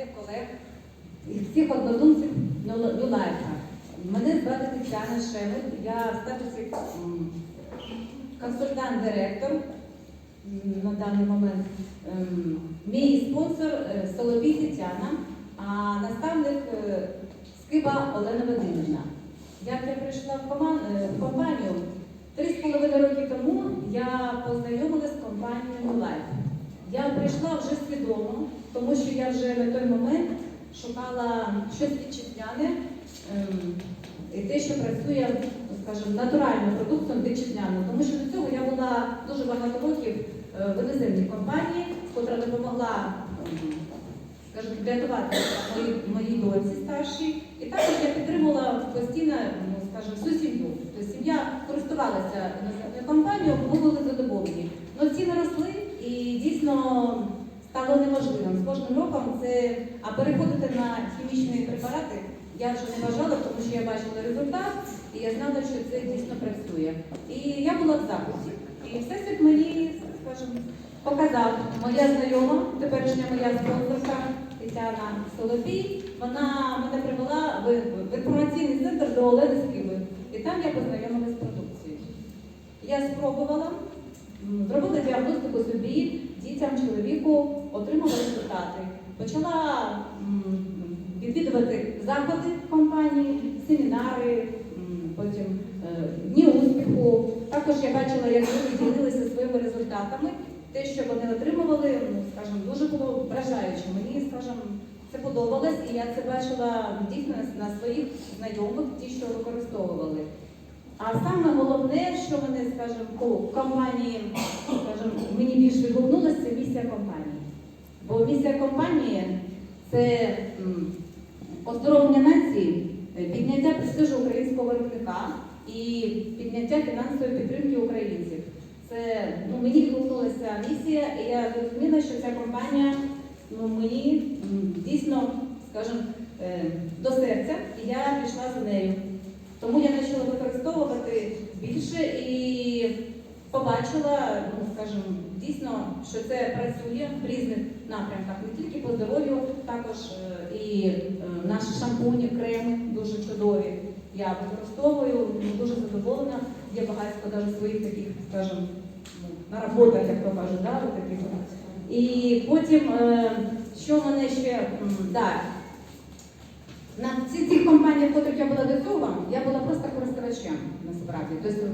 партнерів, колег і всіх однодумців Нюлайфа. Мене звати Тетяна Шемет, я статусі консультант-директор на даний момент. Ем, Мій спонсор е, Соловій Тетяна, а наставник е, Скиба Олена Вадимівна. Як я прийшла е, в компанію, три з половиною роки тому я познайомилася з компанією Life. Я прийшла вже свідомо, тому що я вже на той момент шукала щось вітчизняне ем, і те, що працює, скажімо, натуральним продуктом вітчизняним. Тому що до цього я була дуже багато років е, в іноземній компанії, яка допомогла скажімо, врятувати моїй, моїй доньці старшій. І також я підтримувала постійно, ну, скажімо, всю сім'ю. Тобто сім'я користувалася іноземною компанією, були задоволені. Ну ціни росли і дійсно стало неможливим. З кожним роком це, а переходити на хімічні препарати я вже не вважала, тому що я бачила результат і я знала, що це дійсно працює. І я була в захваті. І все це мені, скажімо, показав моя знайома, теперішня моя спонсорка Тетяна Соловій. Вона мене привела в, в інформаційний центр до Олени Скиби. І там я познайомилася з продукцією. Я спробувала, м, зробила діагностику собі, дітям, чоловіку, отримала результати. Почала відвідувати заходи компанії, семінари, потім е, дні успіху. Також я бачила, як люди ділилися своїми результатами. Те, що вони отримували, ну скажімо, дуже було вражаюче. Мені, скажімо, це подобалось, і я це бачила дійсно на своїх знайомих, ті, що використовували. А саме головне, що скажімо, компанії, скажімо, мені більш відгукнулося, це місія компанії. Бо місія компанії це оздоровлення нації, підняття престижу українського виробника і підняття фінансової підтримки українців. Це ну, мені відгукнулася місія, і я зрозуміла, що ця компанія ну, мені дійсно, скажімо, е, до серця, і я пішла за нею. Тому я почала використовувати більше і побачила, ну скажімо, дійсно, що це працює в різних напрямках, не тільки по здоров'ю, також е, і е, наші шампуні, креми дуже чудові. Я використовую, ну, дуже задоволена. Є багатько навіть своїх таких, скажімо, ну, наработок, як то кажуть, да, таких. І потім, е, що мене ще да, на цих компаніях, в котрих я була до цього, я була просто насправді. Тобто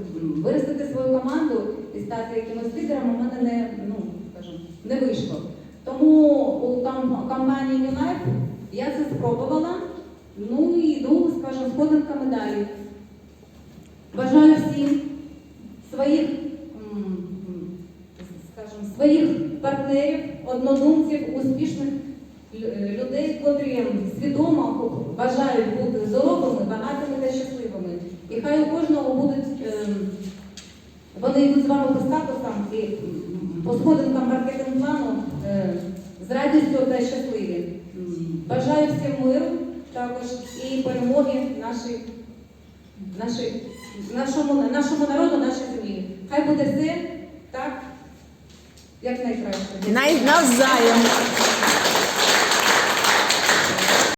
виростити свою команду і стати якимось лідером у мене не, ну, скажімо, не вийшло. Тому у компанії New Life я це спробувала. Ну і йду, скажімо, сходинками далі. Бажаю всім своїх, скажімо, своїх партнерів, однодумців, успішних людей, котрі свідомо бажають бути здоровими, багатими та щасливими. І хай у кожного будуть, ем, вони йдуть з вами по статусам і по сходинкам маркетинг плану е, з радістю та щасливі. Бажаю всім миру, також і перемоги нашій, нашій, нашому, нашому народу, нашій землі. Хай буде все так, як найкраще. Най- Навзаєм.